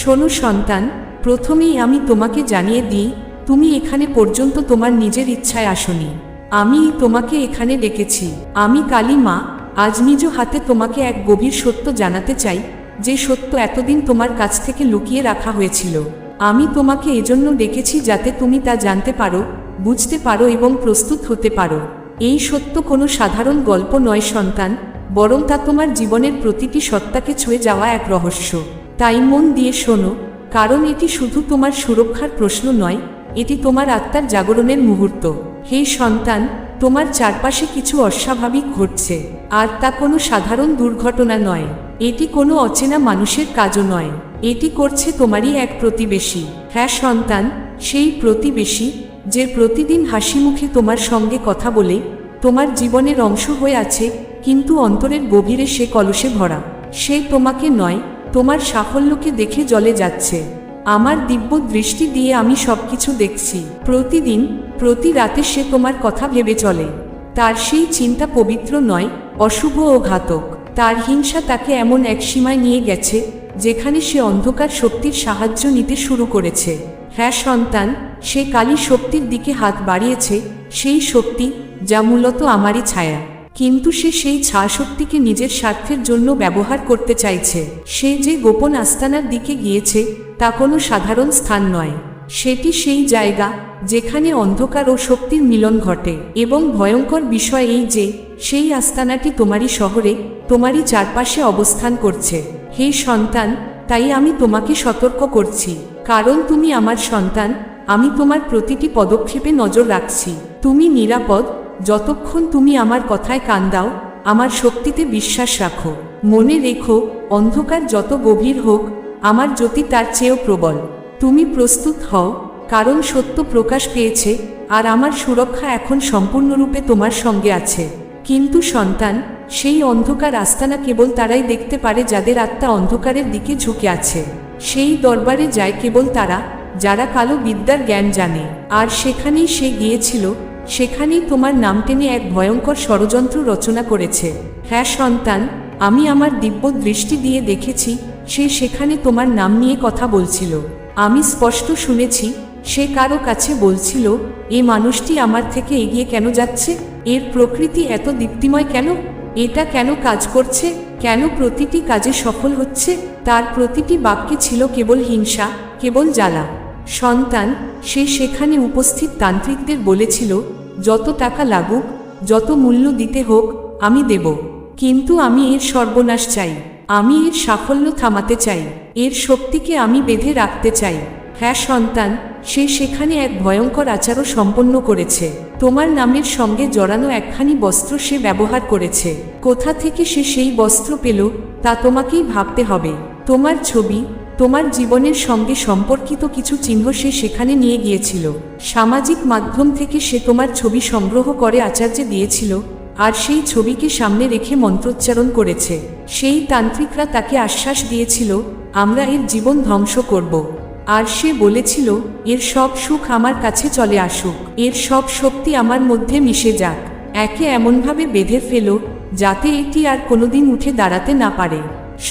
শোনো সন্তান, প্রথমেই আমি তোমাকে জানিয়ে দিই, তুমি এখানে পর্যন্ত তোমার নিজের ইচ্ছায় আসনি। আমি তোমাকে এখানে ডেকেছি। আমি কালী মা, আজ নিজ হাতে তোমাকে এক গভীর সত্য জানাতে চাই, যে সত্য এতদিন তোমার কাছ থেকে লুকিয়ে রাখা হয়েছিল। আমি তোমাকে এজন্য ডেকেছি যাতে তুমি তা জানতে পারো, বুঝতে পারো এবং প্রস্তুত হতে পারো। এই সত্য কোনো সাধারণ গল্প নয় সন্তান, বরং তা তোমার জীবনের প্রতিটি সত্তাকে ছুঁয়ে যাওয়া এক রহস্য। তাই মন দিয়ে শোনো, কারণ এটি শুধু তোমার সুরক্ষার প্রশ্ন নয়, এটি তোমার আত্মার জাগরণের মুহূর্ত। হে সন্তান, তোমার চারপাশে কিছু অস্বাভাবিক ঘটছে, আর তা কোনো সাধারণ দুর্ঘটনা নয়, এটি কোনো অচেনা মানুষের কাজও নয়, এটি করছে তোমারই এক প্রতিবেশী। হ্যাঁ সন্তান, সেই প্রতিবেশী, যে প্রতিদিন হাসি মুখে তোমার সঙ্গে কথা বলে, তোমার জীবনের অংশ হয়ে আছে, কিন্তু অন্তরের গভীরে সে কলসে ভরা। সে তোমাকে নয় তোমার সাফল্যকে দেখে জলে যাচ্ছে। আমার দিব্য দৃষ্টি দিয়ে আমি সবকিছু দেখছি। প্রতিদিন, প্রতি রাতে সে তোমার কথা ভেবে চলে। তার সেই চিন্তা পবিত্র নয়, অশুভ ও ঘাতক। তার হিংসা তাকে এমন এক সীমায় নিয়ে গেছে, যেখানে সে অন্ধকার শক্তির সাহায্য নিতে শুরু করেছে। হ্যাঁ সন্তান, সে কালী শক্তির দিকে হাত বাড়িয়েছে, সেই শক্তি যা মূলত আমারই ছায়া। কিন্তু সে সেই শক্তিকে নিজের স্বার্থের জন্য ব্যবহার করতে চাইছে। সে যে গোপন আস্তানার দিকে গিয়েছে, তা কোনো সাধারণ স্থান নয়। সেটি সেই জায়গা, যেখানে অন্ধকার ও শক্তির মিলন ঘটে। এবং ভয়ঙ্কর বিষয় এই যে, সেই আস্তানাটি তোমারই শহরে, তোমারই চারপাশে অবস্থান করছে। হে সন্তান, তাই আমি তোমাকে সতর্ক করছি। কারণ তুমি আমার সন্তান, আমি তোমার প্রতিটি পদক্ষেপে নজর রাখছি। তুমি নিরাপদ যতক্ষণ তুমি আমার কথায় কান দাও, আমার শক্তিতে বিশ্বাস রাখো। মনে রেখো, অন্ধকার যত গভীর হোক, আমার জ্যোতি তার চেয়েও প্রবল। তুমি প্রস্তুত হও, কারণ সত্য প্রকাশ পেয়েছে, আর আমার সুরক্ষা এখন সম্পূর্ণরূপে তোমার সঙ্গে আছে। কিন্তু সন্তান, সেই অন্ধকার আস্তানা কেবল তারাই দেখতে পারে যাদের আত্মা অন্ধকারের দিকে ঝুঁকে আছে। সেই দরবারে যায় কেবল তারা, যারা কালো বিদ্যার জ্ঞান জানে। আর সেখানেই সে গিয়েছিল সেখানেই তোমার নাম টেনে এক ভয়ঙ্কর ষড়যন্ত্র রচনা করেছে। হ্যাঁ সন্তান, আমি আমার দিব্য দৃষ্টি দিয়ে দেখেছি, সে সেখানে তোমার নাম নিয়ে কথা বলছিল। আমি স্পষ্ট শুনেছি, সে কারও কাছে বলছিল, এ মানুষটি আমার থেকে এগিয়ে কেন যাচ্ছে? এর প্রকৃতি এত দীপ্তিময় কেন? এটা কেন কাজ করছে? কেন প্রতিটি কাজে সফল হচ্ছে? তার প্রতিটি বাক্যে ছিল কেবল হিংসা, কেবল জ্বালা। সন্তান, সে সেখানে উপস্থিত তান্ত্রিকদের বলেছিল যত টাকা লাগুক, যত মূল্য দিতে হোক, আমি দেব। কিন্তু আমি এর সর্বনাশ চাই। আমি এর সাফল্য থামাতে চাই। এর শক্তিকে আমি বেঁধে রাখতে চাই। হ্যাঁ সন্তান, সে সেখানে এক ভয়ঙ্কর আচারও সম্পন্ন করেছে। তোমার নামের সঙ্গে জড়ানো একখানি বস্ত্র সে ব্যবহার করেছে। কোথা থেকে সে সেই বস্ত্র পেল, তা তোমাকেই ভাবতে হবে। তোমার ছবি তোমার জীবনের সঙ্গে সম্পর্কিত কিছু চিহ্ন সে সেখানে নিয়ে গিয়েছিল। সামাজিক মাধ্যম থেকে সে তোমার ছবি সংগ্রহ করে আচার্যে দিয়েছিল, আর সেই ছবিকে সামনে রেখে মন্ত্রোচ্চারণ করেছে। সেই তান্ত্রিকরা তাকে আশ্বাস দিয়েছিল, আমরা এর জীবন ধ্বংস করব। আর সে বলেছিল, এর সব সুখ আমার কাছে চলে আসুক। এর সব শক্তি আমার মধ্যে মিশে যাক। একে এমনভাবে বেঁধে ফেলো, যাতে এটি আর কোনোদিন উঠে দাঁড়াতে না পারে।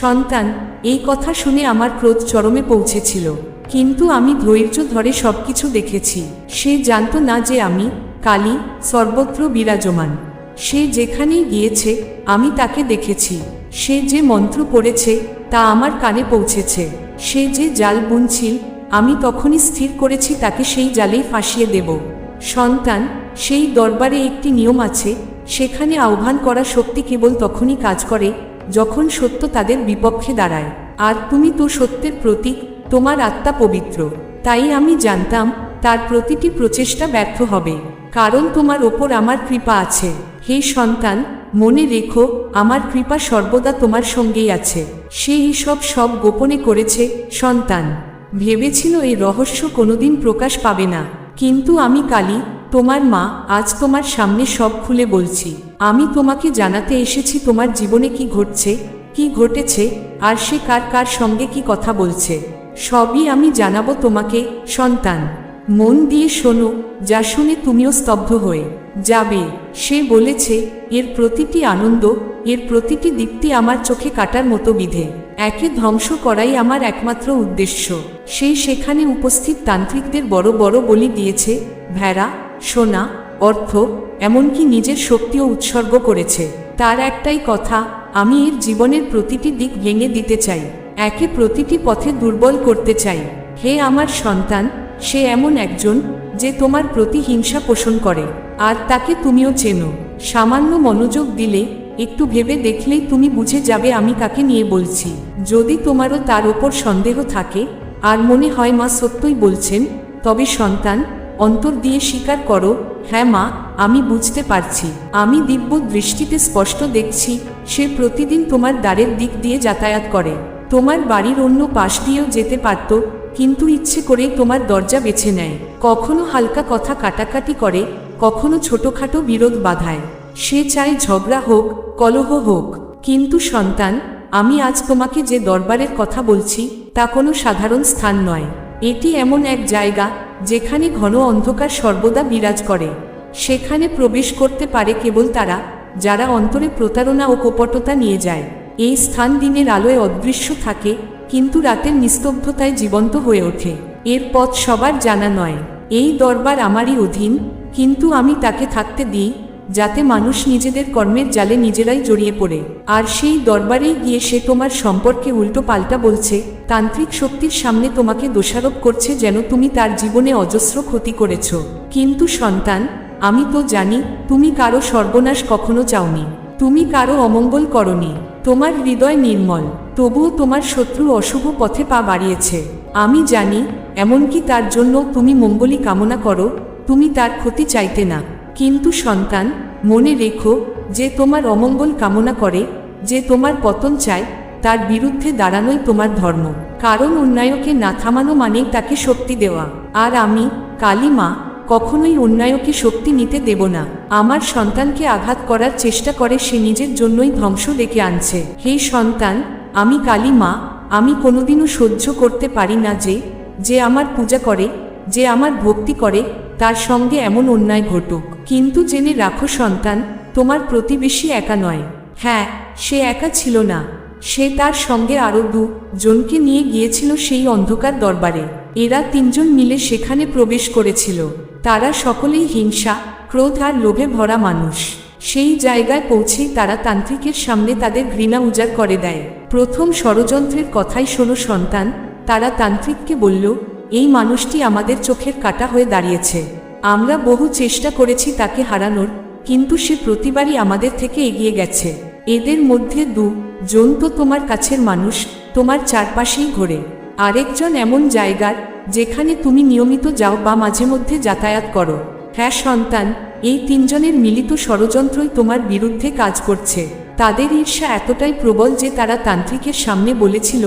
সন্তান এই কথা শুনে আমার ক্রোধ চরমে পৌঁছেছিল। কিন্তু আমি ধৈর্য ধরে সবকিছু দেখেছি। সে জানত না যে আমি কালী সর্বত্র বিরাজমান। সে যেখানেই গিয়েছে, আমি তাকে দেখেছি। সে যে মন্ত্র পড়েছে, তা আমার কানে পৌঁছেছে। সে যে জাল বুনছিল, আমি তখনই স্থির করেছি, তাকে সেই জালেই ফাঁসিয়ে দেব। সন্তান, সেই দরবারে একটি নিয়ম আছে, সেখানে আহ্বান করা শক্তি কেবল তখনই কাজ করে যখন সত্য তাদের বিপক্ষে দাঁড়ায়। আর তুমি তো সত্যের প্রতীক, তোমার আত্মা পবিত্র। তাই আমি জানতাম, তার প্রতিটি প্রচেষ্টা ব্যর্থ হবে। কারণ তোমার ওপর আমার কৃপা আছে। হে সন্তান, মনে রেখো, আমার কৃপা সর্বদা তোমার সঙ্গেই আছে। সে সব সব গোপনে করেছে, সন্তান। ভেবেছিল এই রহস্য কোনোদিন প্রকাশ পাবে না। কিন্তু আমি কালী তোমার মা, আজ তোমার সামনে সব খুলে বলছি। আমি তোমাকে জানাতে এসেছি তোমার জীবনে কি ঘটছে, কি ঘটেছে, আর সে কার কার সঙ্গে কি কথা বলছে। সবই আমি জানাব তোমাকে, সন্তান। মন দিয়ে শোনো, যা শুনে তুমিও স্তব্ধ হয়ে যাবে। সে বলেছে, এর প্রতিটি আনন্দ, এর প্রতিটি দীপ্তি আমার চোখে কাটার মতো বিধে। একে ধ্বংস করাই আমার একমাত্র উদ্দেশ্য। সেই সেখানে উপস্থিত তান্ত্রিকদের বড় বড় বলি দিয়েছে, ভেড়া সোনা অর্থ, এমনকি নিজের শক্তিও উৎসর্গ করেছে। তার একটাই কথা, আমি এর জীবনের প্রতিটি দিক ভেঙে দিতে চাই, একে প্রতিটি পথে দুর্বল করতে চাই। হে আমার সন্তান, সে এমন একজন যে তোমার প্রতি হিংসা পোষণ করে, আর তাকে তুমিও চেনো। সামান্য মনোযোগ দিলে, একটু ভেবে দেখলেই তুমি বুঝে যাবে আমি কাকে নিয়ে বলছি। যদি তোমারও তার ওপর সন্দেহ থাকে, আর মনে হয় মা সত্যই বলছেন, তবে সন্তান অন্তর দিয়ে স্বীকার করো হ্যাঁ মা, আমি বুঝতে পারছি। আমি দিব্য দৃষ্টিতে স্পষ্ট দেখছি, সে প্রতিদিন তোমার দ্বারের দিক দিয়ে যাতায়াত করে। তোমার বাড়ির অন্য পাশ দিয়েও যেতে পারত, কিন্তু ইচ্ছে করেই তোমার দরজা বেছে নেয়। কখনো হালকা কথা কাটাকাটি করে, কখনো ছোটখাটো বিরোধ বাধায়। সে চায় ঝগড়া হোক, কলহ হোক। কিন্তু সন্তান, আমি আজ তোমাকে যে দরবারের কথা বলছি, তা কোনো সাধারণ স্থান নয়। এটি এমন এক জায়গা যেখানে ঘন অন্ধকার সর্বদা বিরাজ করে, সেখানে প্রবেশ করতে পারে কেবল তারা, যারা অন্তরে প্রতারণা ও কপটতা নিয়ে যায়। এই স্থান দিনের আলোয় অদৃশ্য থাকে, কিন্তু রাতের নিস্তব্ধতায় জীবন্ত হয়ে ওঠে। এর পথ সবার জানা নয়। এই দরবার আমারই অধীন, কিন্তু আমি তাকে থাকতে দিই যাতে মানুষ নিজেদের কর্মের জালে নিজেরাই জড়িয়ে পড়ে। আর সেই দরবারেই গিয়ে সে তোমার সম্পর্কে উল্টো পাল্টা বলছে, তান্ত্রিক শক্তির সামনে তোমাকে দোষারোপ করছে যেন তুমি তার জীবনে অজস্র ক্ষতি করেছ। কিন্তু সন্তান, আমি তো জানি, তুমি কারও সর্বনাশ কখনো চাওনি। তুমি কারও অমঙ্গল করনি। তোমার হৃদয় নির্মল, তবুও তোমার শত্রু অশুভ পথে পা বাড়িয়েছে। আমি জানি, এমনকি তার জন্য তুমি মঙ্গলই কামনা করো, তুমি তার ক্ষতি চাইতে না। কিন্তু সন্তান, মনে রেখো যে তোমার অমঙ্গল কামনা করে, যে তোমার পতন চায়, তার বিরুদ্ধে দাঁড়ানোই তোমার ধর্ম। কারণ অন্যায়কে না থামানো মানেই তাকে শক্তি দেওয়া। আর আমি, কালী মা, কখনোই অন্যায়কে শক্তি নিতে দেব না। আমার সন্তানকে আঘাত করার চেষ্টা করে সে নিজের জন্যই ধ্বংস ডেকে আনছে। হে সন্তান, আমি কালী মা, আমি কোনোদিনও সহ্য করতে পারি না যে যে আমার পূজা করে, যে আমার ভক্তি করে তার সঙ্গে এমন অন্যায় ঘটুক। কিন্তু জেনে রাখো সন্তান, তোমার প্রতিবেশী একা নয়। হ্যাঁ সে একা ছিল না। সে তার সঙ্গে আরও দু জনকে নিয়ে গিয়েছিল সেই অন্ধকার দরবারে। এরা তিনজন মিলে সেখানে প্রবেশ করেছিল। তারা সকলেই হিংসা, ক্রোধ আর লোভে ভরা মানুষ। সেই জায়গায় পৌঁছেই তারা তান্ত্রিকের সামনে তাদের ঘৃণা উজাড় করে দেয়। প্রথম ষড়যন্ত্রের কথাই শোনো সন্তান, তারা তান্ত্রিককে বলল এই মানুষটি আমাদের চোখের কাটা হয়ে দাঁড়িয়েছে। আমরা বহু চেষ্টা করেছি তাকে হারানোর, কিন্তু সে প্রতিবারই আমাদের থেকে এগিয়ে গেছে। এদের মধ্যে দু জন তো তোমার কাছের মানুষ, তোমার চারপাশেই ঘোরে। আরেকজন এমন জায়গার, যেখানে তুমি নিয়মিত যাও বা মাঝে মধ্যে যাতায়াত করো। হ্যাঁ সন্তান, এই তিনজনের মিলিত ষড়যন্ত্রই তোমার বিরুদ্ধে কাজ করছে। তাদের ঈর্ষা এতটাই প্রবল যে তারা তান্ত্রিকের সামনে বলেছিল,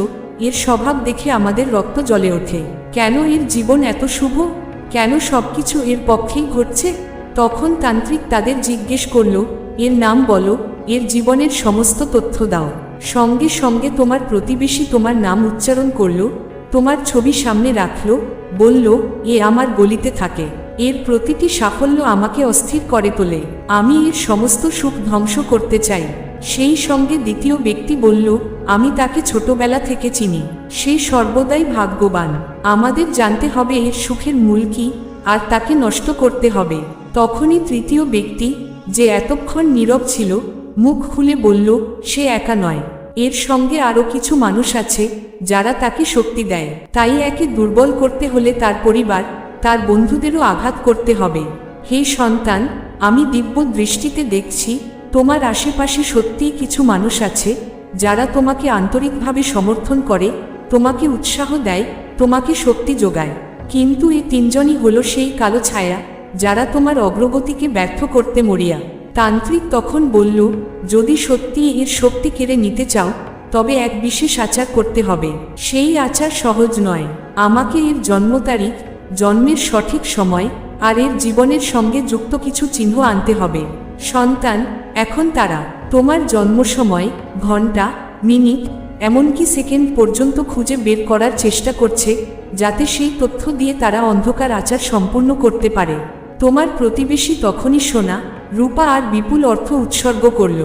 এর স্বভাব দেখে আমাদের রক্ত জ্বলে ওঠে। কেন এর জীবন এত শুভ? কেন সবকিছু এর পক্ষেই ঘটছে? তখন তান্ত্রিক তাদের জিজ্ঞেস করল, এর নাম বলো, এর জীবনের সমস্ত তথ্য দাও। সঙ্গে সঙ্গে তোমার প্রতিবেশী তোমার নাম উচ্চারণ করল, তোমার ছবি সামনে রাখল, বলল, এ আমার গলিতে থাকে। এর প্রতিটি সাফল্য আমাকে অস্থির করে তোলে। আমি এর সমস্ত সুখ ধ্বংস করতে চাই। সেই সঙ্গে দ্বিতীয় ব্যক্তি বলল, আমি তাকে ছোটবেলা থেকে চিনি। সে সর্বদাই ভাগ্যবান। আমাদের জানতে হবে এর সুখের মূল কি, আর তাকে নষ্ট করতে হবে। তখনই তৃতীয় ব্যক্তি, যে এতক্ষণ নীরব ছিল, মুখ খুলে বলল, সে একা নয়। এর সঙ্গে আরও কিছু মানুষ আছে, যারা তাকে শক্তি দেয়। তাই একে দুর্বল করতে হলে তার পরিবার, তার বন্ধুদেরও আঘাত করতে হবে। হে সন্তান, আমি দিব্য দৃষ্টিতে দেখছি তোমার আশেপাশে সত্যিই কিছু মানুষ আছে, যারা তোমাকে আন্তরিকভাবে সমর্থন করে, তোমাকে উৎসাহ দেয়, তোমাকে শক্তি যোগায়। কিন্তু এই তিনজনই হলো সেই কালো ছায়া, যারা তোমার অগ্রগতিকে ব্যর্থ করতে মরিয়া। তান্ত্রিক তখন বলল, যদি সত্যি এর শক্তি কেড়ে নিতে চাও, তবে এক বিশেষ আচার করতে হবে। সেই আচার সহজ নয়। আমাকে এর জন্ম তারিখ, জন্মের সঠিক সময় আর এর জীবনের সঙ্গে যুক্ত কিছু চিহ্ন আনতে হবে। সন্তান, এখন তারা, তোমার জন্ম সময় ঘণ্টা, মিনিট, এমনকি সেকেন্ড পর্যন্ত খুঁজে বের করার চেষ্টা করছে, যাতে সেই তথ্য দিয়ে তারা অন্ধকার আচার সম্পূর্ণ করতে পারে। তোমার প্রতিবেশী তখনই সোনা, রূপা আর বিপুল অর্থ উৎসর্গ করল।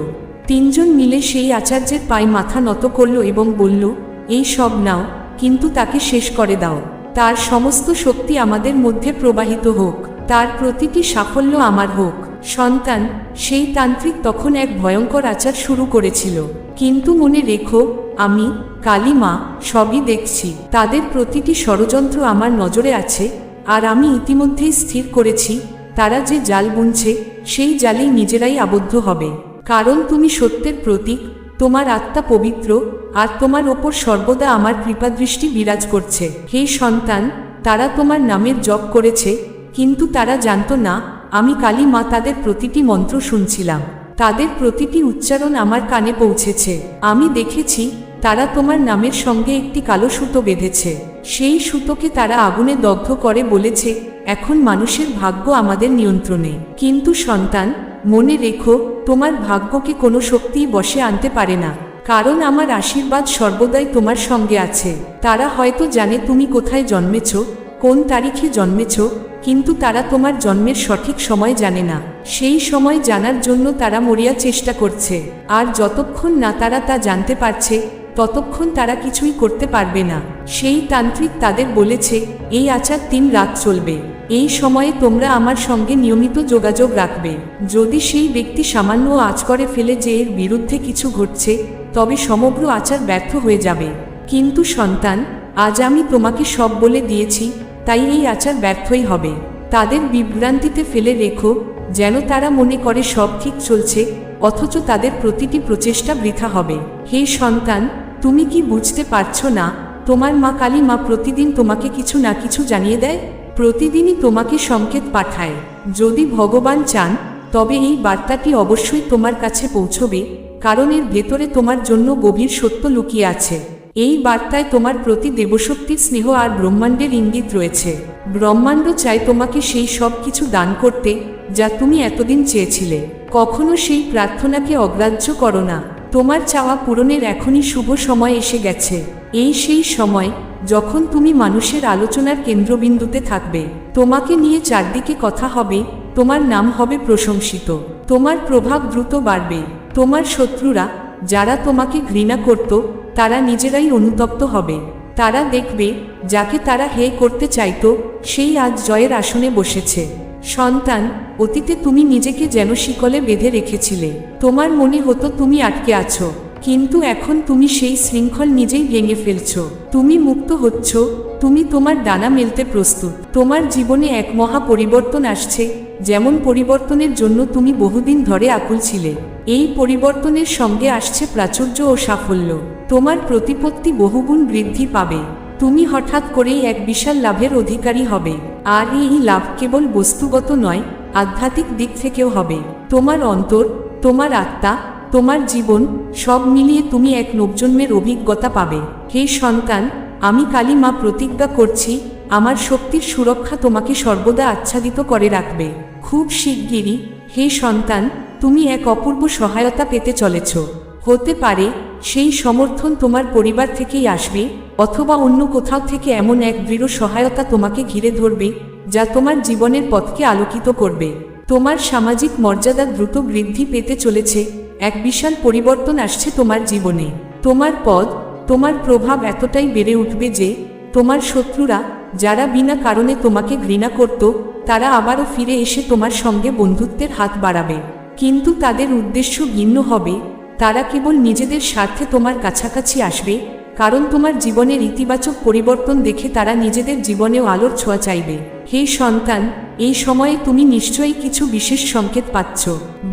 তিনজন মিলে সেই আচার্যের পায়ে মাথা নত করল এবং বলল, এই সব নাও, কিন্তু তাকে শেষ করে দাও। তার সমস্ত শক্তি আমাদের মধ্যে প্রবাহিত হোক, তার প্রতিটি সাফল্য আমার হোক। সন্তান, সেই তান্ত্রিক তখন এক ভয়ঙ্কর আচার শুরু করেছিল। কিন্তু মনে রেখো, আমি, কালী মা, সবই দেখছি। তাদের প্রতিটি ষড়যন্ত্র আমার নজরে আছে, আর আমি ইতিমধ্যেই স্থির করেছি, তারা যে জাল বুনছে, সেই জালেই নিজেরাই আবদ্ধ হবে। কারণ তুমি সত্যের প্রতীক তোমার আত্মা পবিত্র, আর তোমার ওপর সর্বদা আমার কৃপাদৃষ্টি বিরাজ করছে। হে সন্তান, তারা তোমার নামের জপ করেছে, কিন্তু তারা জানতো না, আমি কালী মা তাদের প্রতিটি মন্ত্র শুনছিলাম। তাদের প্রতিটি উচ্চারণ আমার কানে পৌঁছেছে। আমি দেখেছি, তারা তোমার নামের সঙ্গে একটি কালো সুতো বেঁধেছে। সেই সুতোকে তারা আগুনে দগ্ধ করে বলেছে, এখন মানুষের ভাগ্য আমাদের নিয়ন্ত্রণে। কিন্তু সন্তান মনে রেখো, তোমার ভাগ্যকে কোনো শক্তিই বসে আনতে পারে না। কারণ আমার আশীর্বাদ সর্বদাই তোমার সঙ্গে আছে। তারা হয়তো জানে তুমি কোথায় জন্মেছ, কোন তারিখে জন্মেছ, কিন্তু তারা তোমার জন্মের সঠিক সময় জানে না। সেই সময় জানার জন্য তারা মরিয়া চেষ্টা করছে। আর যতক্ষণ না তারা তা জানতে পারছে, ততক্ষণ তারা কিছুই করতে পারবে না। সেই তান্ত্রিক তাদের বলেছে, এই আচার তিন রাত চলবে। এই সময়ে তোমরা আমার সঙ্গে নিয়মিত যোগাযোগ রাখবে। যদি সেই ব্যক্তি সামান্য আজ করে ফেলে যে এর বিরুদ্ধে কিছু ঘটছে, তবে সমগ্র আচার ব্যর্থ হয়ে যাবে। কিন্তু সন্তান, আজ আমি তোমাকে সব বলে দিয়েছি, তাই এই আচার ব্যর্থই হবে। তাদের বিভ্রান্তিতে ফেলে রেখো, যেন তারা মনে করে সব ঠিক চলছে, অথচ তাদের প্রতিটি প্রচেষ্টা বৃথা হবে। হে সন্তান, তুমি কি বুঝতে পারছ না, তোমার মা কালী মা প্রতিদিন তোমাকে কিছু না কিছু জানিয়ে দেয়? প্রতিদিনই তোমাকে সংকেত পাঠায়। যদি ভগবান চান, তবে এই বার্তাটি অবশ্যই তোমার কাছে পৌঁছবে, কারণ এর ভেতরে তোমার জন্য গভীর সত্য লুকিয়ে আছে। এই বার্তায় তোমার প্রতি দেবশক্তির স্নেহ আর ব্রহ্মাণ্ডের ইঙ্গিত রয়েছে। ব্রহ্মাণ্ড চায় তোমাকে সেই সব কিছু দান করতে, যা তুমি এতদিন চেয়েছিলে। কখনো সেই প্রার্থনাকে অগ্রাহ্য করো না। তোমার চাওয়া পূরণের এখনই শুভ সময় এসে গেছে। এই সেই সময় যখন তুমি মানুষের আলোচনার কেন্দ্রবিন্দুতে থাকবে, তোমাকে নিয়ে চারদিকে কথা হবে, তোমার নাম হবে প্রশংসিত, তোমার প্রভাব দ্রুত বাড়বে, তোমার শত্রুরা, যারা তোমাকে ঘৃণা করত, তারা নিজেরাই অনুতপ্ত হবে, তারা দেখবে, যাকে তারা হে করতে চাইত, সেই আজ জয়ের আসনে বসেছে। সন্তান, অতীতে তুমি নিজেকে যেন শিকলে বেঁধে রেখেছিলে, তোমার মনে হতো তুমি আটকে আছো। কিন্তু এখন তুমি সেই শৃঙ্খল নিজেই ভেঙে ফেলছ। তুমি মুক্ত হচ্ছ। তুমি তোমার ডানা মেলতে প্রস্তুত। তোমার জীবনে এক মহা পরিবর্তন আসছে। যেমন পরিবর্তনের জন্য তুমি বহুদিন ধরে আকুল ছিলে। এই পরিবর্তনের সঙ্গে আসছে প্রাচুর্য ও সাফল্য। তোমার প্রতিপত্তি বহুগুণ বৃদ্ধি পাবে। তুমি হঠাৎ করেই এক বিশাল লাভের অধিকারী হবে। আর এই লাভ কেবল বস্তুগত নয়, আধ্যাত্মিক দিক থেকেও হবে। তোমার অন্তর, তোমার আত্মা তোমার জীবন, সব মিলিয়ে তুমি এক নবজন্মের অভিজ্ঞতা পাবে। হে সন্তান, আমি কালী মা প্রতিজ্ঞা করছি, আমার শক্তির সুরক্ষা তোমাকে সর্বদা আচ্ছাদিত করে রাখবে। খুব শিগগিরই, হে সন্তান, তুমি এক অপূর্ব সহায়তা পেতে চলেছ। হতে পারে, সেই সমর্থন তোমার পরিবার থেকেই আসবে, অথবা অন্য কোথাও থেকে এমন এক দৃঢ় সহায়তা তোমাকে ঘিরে ধরবে, যা তোমার জীবনের পথকে আলোকিত করবে। তোমার সামাজিক মর্যাদা দ্রুত বৃদ্ধি পেতে চলেছে এক বিশাল পরিবর্তন আসছে তোমার জীবনে। তোমার পদ তোমার প্রভাব এতটাই বেড়ে উঠবে যে, তোমার শত্রুরা, যারা বিনা কারণে তোমাকে ঘৃণা করত, তারা আবারও ফিরে এসে তোমার সঙ্গে বন্ধুত্বের হাত বাড়াবে। কিন্তু তাদের উদ্দেশ্য ভিন্ন হবে। তারা কেবল নিজেদের স্বার্থে তোমার কাছাকাছি আসবে, কারণ তোমার জীবনের ইতিবাচক পরিবর্তন দেখে তারা নিজেদের জীবনেও আলোর ছোঁয়া চাইবে। হে সন্তান এই সময়ে তুমি নিশ্চয়ই কিছু বিশেষ সংকেত পাচ্ছ।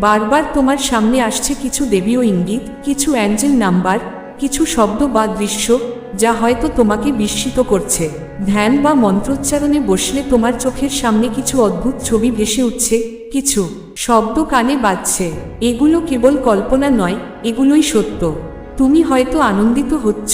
বারবার তোমার সামনে আসছে কিছু দেবীয় ইঙ্গিত, কিছু অ্যাঞ্জেল নাম্বার, কিছু শব্দ বা দৃশ্য, যা হয়তো তোমাকে বিস্মিত করছে। ধ্যান বা মন্ত্রোচ্চারণে বসলে তোমার চোখের সামনে কিছু অদ্ভুত ছবি ভেসে উঠছে, কিছু শব্দ কানে বাজছে। এগুলো কেবল কল্পনা নয়, এগুলোই সত্য। তুমি হয়তো আনন্দিত হচ্ছ,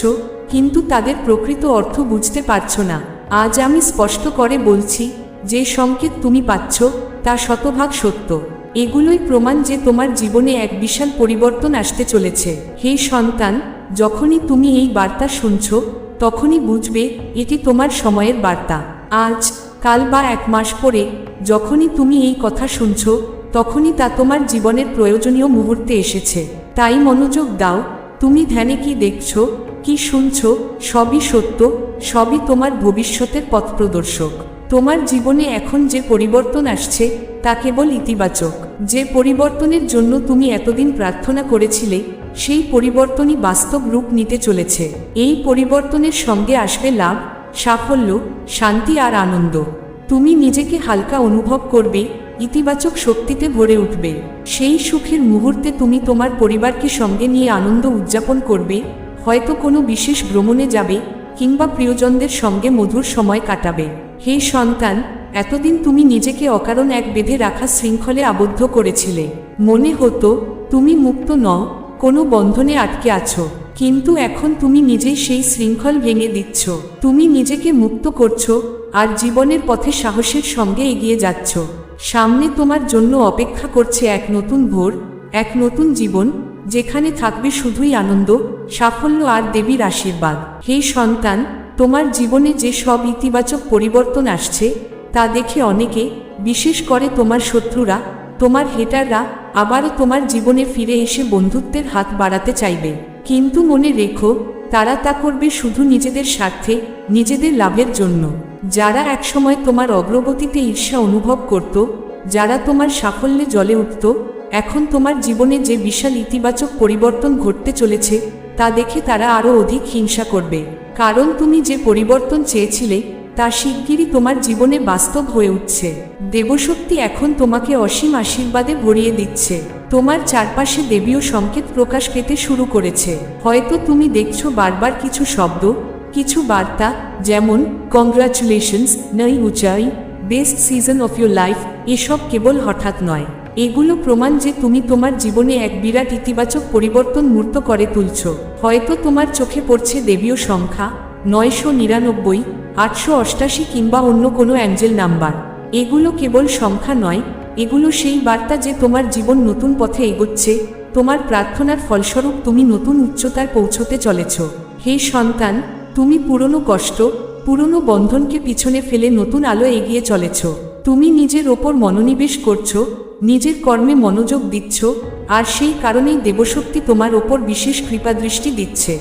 কিন্তু তাদের প্রকৃত অর্থ বুঝতে পারছ না। আজ আমি স্পষ্ট করে বলছি যে সংকেত তুমি পাচ্ছ, তা শতভাগ সত্য। এগুলোই প্রমাণ যে তোমার জীবনে এক বিশাল পরিবর্তন আসতে চলেছে। হে সন্তান, যখনই তুমি এই বার্তা শুনছ, তখনই বুঝবে এটি তোমার সময়ের বার্তা। আজ, কাল বা এক মাস পরে, যখনই তুমি এই কথা শুনছ, তখনই তা তোমার জীবনের প্রয়োজনীয় মুহূর্তে এসেছে। তাই মনোযোগ দাও, তুমি ধ্যানে কি দেখছ, কি শুনছ, সবই সত্য, সবই তোমার ভবিষ্যতের পথ প্রদর্শক তোমার জীবনে এখন যে পরিবর্তন আসছে, তা কেবল ইতিবাচক। যে পরিবর্তনের জন্য তুমি এতদিন প্রার্থনা করেছিলে, সেই পরিবর্তনই বাস্তব রূপ নিতে চলেছে। এই পরিবর্তনের সঙ্গে আসবে লাভ, সাফল্য, শান্তি আর আনন্দ। তুমি নিজেকে হালকা অনুভব করবে, ইতিবাচক শক্তিতে ভরে উঠবে। সেই সুখের মুহূর্তে তুমি তোমার পরিবারকে সঙ্গে নিয়ে আনন্দ উদযাপন করবে, হয়তো কোনো বিশেষ ভ্রমণে যাবে, কিংবা প্রিয়জনদের সঙ্গে মধুর সময় কাটাবে। হে সন্তান, এতদিন তুমি নিজেকে অকারণ এক বেঁধে রাখা শৃঙ্খলে আবদ্ধ করেছিলে। মনে হতো, তুমি মুক্ত নও, কোনো বন্ধনে আটকে আছো। কিন্তু এখন তুমি নিজেই সেই শৃঙ্খল ভেঙে দিচ্ছ। তুমি নিজেকে মুক্ত করছ, আর জীবনের পথে সাহসের সঙ্গে এগিয়ে যাচ্ছ। সামনে তোমার জন্য অপেক্ষা করছে এক নতুন ভোর, এক নতুন জীবন, যেখানে থাকবে শুধুই আনন্দ, সাফল্য আর দেবীর আশীর্বাদ। হে সন্তান তোমার জীবনে যে সব ইতিবাচক পরিবর্তন আসছে, তা দেখে অনেকে, বিশেষ করে তোমার শত্রুরা, তোমার হেটাররা আবারও তোমার জীবনে ফিরে এসে বন্ধুত্বের হাত বাড়াতে চাইবে। কিন্তু মনে রেখো, তারা তা করবে শুধু নিজেদের স্বার্থে, নিজেদের লাভের জন্য। যারা একসময় তোমার অগ্রগতিতে ঈর্ষা অনুভব করত, যারা তোমার সাফল্যে জলে উঠত, এখন তোমার জীবনে যে বিশাল ইতিবাচক পরিবর্তন ঘটতে চলেছে, তা দেখে তারা আরও অধিক হিংসা করবে। কারণ তুমি যে পরিবর্তন চেয়েছিলে, তা শিগগিরই তোমার জীবনে বাস্তব হয়ে উঠছে। দেবশক্তি এখন তোমাকে অসীম আশীর্বাদে ভরিয়ে দিচ্ছে। তোমার চারপাশে দেবীয় সংকেত প্রকাশ পেতে শুরু করেছে। হয়তো তুমি দেখছ বারবার কিছু শব্দ, কিছু বার্তা, যেমন কংগ্রাচুলেশনস নই Uchai best season of your life এসব কেবল হঠাৎ নয়। এগুলো প্রমাণ যে তুমি তোমার জীবনে এক বিরাট ইতিবাচক পরিবর্তন মূর্ত করে তুলছ। হয়তো তোমার চোখে পড়ছে দেবীয় সংখ্যা, নয়শো নিরানব্বই, আটশো অষ্টাশি কিংবা অন্য কোনো অ্যাঞ্জেল নাম্বার। এগুলো কেবল সংখ্যা নয়, এগুলো সেই বার্তা যে তোমার জীবন নতুন পথে এগোচ্ছে, তোমার প্রার্থনার ফলস্বরূপ তুমি নতুন উচ্চতার পৌঁছতে চলেছ। হে সন্তান, তুমি পুরনো কষ্ট, পুরনো বন্ধনকে পিছনে ফেলে নতুন আলো এগিয়ে চলেছ। তুমি নিজের ওপর মনোনিবেশ করছ নিজের কর্মে মনোযোগ দিচ্ছ, আর সেই কারণেই দেবশক্তি তোমার ওপর বিশেষ কৃপাদৃষ্টি দিচ্ছে।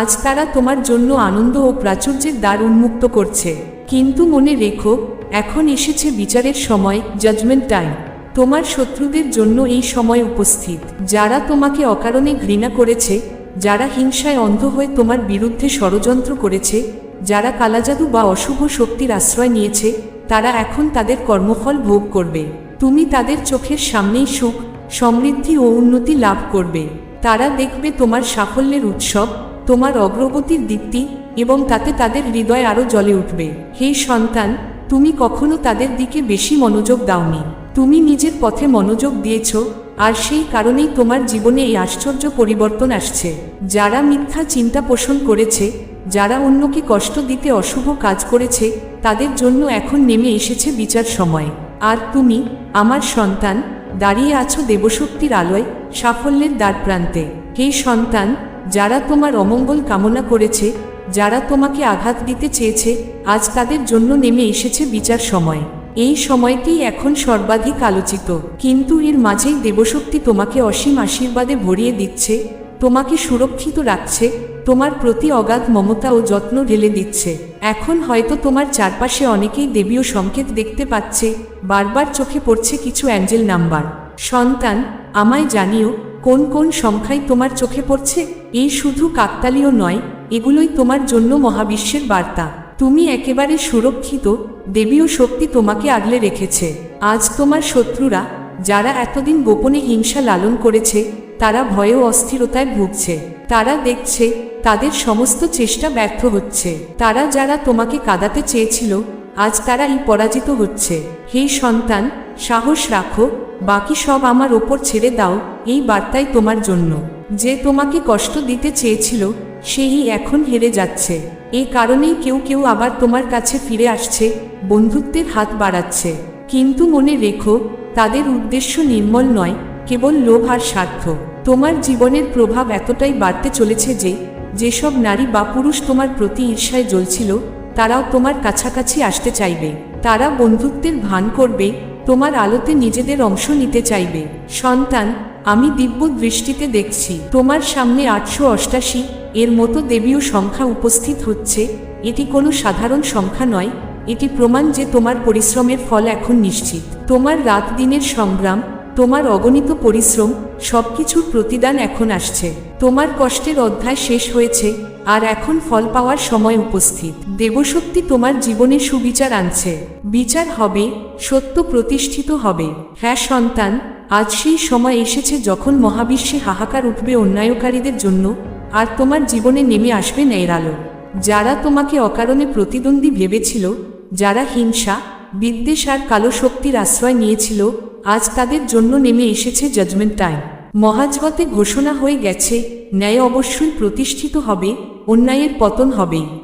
আজ তারা তোমার জন্য আনন্দ ও প্রাচুর্যের দ্বার উন্মুক্ত করছে। কিন্তু মনে রেখো, এখন এসেছে বিচারের সময় জাজমেন্ট টাইম তোমার শত্রুদের জন্য এই সময় উপস্থিত। যারা তোমাকে অকারণে ঘৃণা করেছে, যারা হিংসায় অন্ধ হয়ে তোমার বিরুদ্ধে ষড়যন্ত্র করেছে, যারা কালাজাদু বা অশুভ শক্তির আশ্রয় নিয়েছে, তারা এখন তাদের কর্মফল ভোগ করবে। তুমি তাদের চোখের সামনেই সুখ সমৃদ্ধি ও উন্নতি লাভ করবে। তারা দেখবে তোমার সাফল্যের উৎসব, তোমার অগ্রগতির দীপ্তি এবং তাতে তাদের হৃদয় আরও জ্বলে উঠবে। হে সন্তান, তুমি কখনো তাদের দিকে বেশি মনোযোগ দাওনি। তুমি নিজের পথে মনোযোগ দিয়েছ, আর সেই কারণেই তোমার জীবনে এই আশ্চর্য পরিবর্তন আসছে। যারা মিথ্যা চিন্তা পোষণ করেছে, যারা অন্যকে কষ্ট দিতে অশুভ কাজ করেছে, তাদের জন্য এখন নেমে এসেছে বিচার সময়। আর তুমি, আমার সন্তান, দাঁড়িয়ে আছো দেবশক্তির আলোয়, সাফল্যের দ্বার প্রান্তে। হে সন্তান, যারা তোমার অমঙ্গল কামনা করেছে, যারা তোমাকে আঘাত দিতে চেয়েছে, আজ তাদের জন্য নেমে এসেছে বিচার সময়। এই সময়টি এখন সর্বাধিক আলোচিত। কিন্তু এর মাঝেই দেবশক্তি তোমাকে অসীম আশীর্বাদে ভরিয়ে দিচ্ছে, তোমাকে সুরক্ষিত রাখছে তোমার প্রতি অগাধ মমতা ও যত্ন ঢেলে দিচ্ছে। এখন হয়তো তোমার চারপাশে অনেকেই দেবীয় সংকেত দেখতে পাচ্ছে, বারবার চোখে পড়ছে কিছু অ্যাঞ্জেল নাম্বার। সন্তান, আমায় জানিও, কোন কোন সংখ্যায় তোমার চোখে পড়ছে? এই শুধু কাকতালীয় নয়, এগুলোই তোমার জন্য মহাবিশ্বের বার্তা। তুমি একেবারে সুরক্ষিত, দেবীয় শক্তি তোমাকে আগলে রেখেছে। আজ তোমার শত্রুরা, যারা এতদিন গোপনে হিংসা লালন করেছে তারা ভয়ে অস্থিরতায় ভুগছে। তারা দেখছে, তাদের সমস্ত চেষ্টা ব্যর্থ হচ্ছে। তারা যারা তোমাকে কাঁদাতে চেয়েছিল, আজ তারা এই পরাজিত হচ্ছে। হে সন্তান, সাহস রাখো, বাকি সব আমার ওপর ছেড়ে দাও, এই বার্তাই তোমার জন্য। যে তোমাকে কষ্ট দিতে চেয়েছিল, সেই এখন হেরে যাচ্ছে। এই কারণেই কেউ কেউ আবার তোমার কাছে ফিরে আসছে, বন্ধুত্বের হাত বাড়াচ্ছে। কিন্তু মনে রেখো, তাদের উদ্দেশ্য নির্মল নয় কেবল লোভ আর স্বার্থ তোমার জীবনের প্রভাব এতটাই বাড়তে চলেছে যে, যেসব নারী বা পুরুষ তোমার প্রতি ঈর্ষায় জ্বলছিল, তারাও তোমার কাছাকাছি আসতে চাইবে। তারা বন্ধুত্বের ভান করবে, তোমার আলোতে নিজেদের অংশ নিতে চাইবে। সন্তান, আমি দিব্য দৃষ্টিতে দেখছি। তোমার সামনে আটশো অষ্টাশি, এর মতো দেবীয় সংখ্যা উপস্থিত হচ্ছে। এটি কোনো সাধারণ সংখ্যা নয়। এটি প্রমাণ যে তোমার পরিশ্রমের ফল এখন নিশ্চিত। তোমার রাত দিনের সংগ্রাম তোমার অগণিত পরিশ্রম, সবকিছুর প্রতিদান এখন আসছে। তোমার কষ্টের অধ্যায় শেষ হয়েছে, আর এখন ফল পাওয়ার সময় উপস্থিত। দেবশক্তি তোমার জীবনে সুবিচার আনছে। বিচার হবে, সত্য প্রতিষ্ঠিত হবে। হ্যাঁ সন্তান, আজ সেই সময় এসেছে যখন মহাবিশ্বে হাহাকার উঠবে অন্যায়কারীদের জন্য, আর তোমার জীবনে নেমে আসবে ন্যায়ের আলো। যারা তোমাকে অকারণে প্রতিদ্বন্দ্বী ভেবেছিল, যারা হিংসা বিদ্বেষ আর কালো শক্তির আশ্রয় নিয়েছিল, আজ তাদের জন্য নেমে এসেছে জাজমেন্ট টাইম মহাজগতে ঘোষণা হয়ে গেছে, ন্যায় অবশ্যই প্রতিষ্ঠিত হবে, অন্যায়ের পতন হবেই।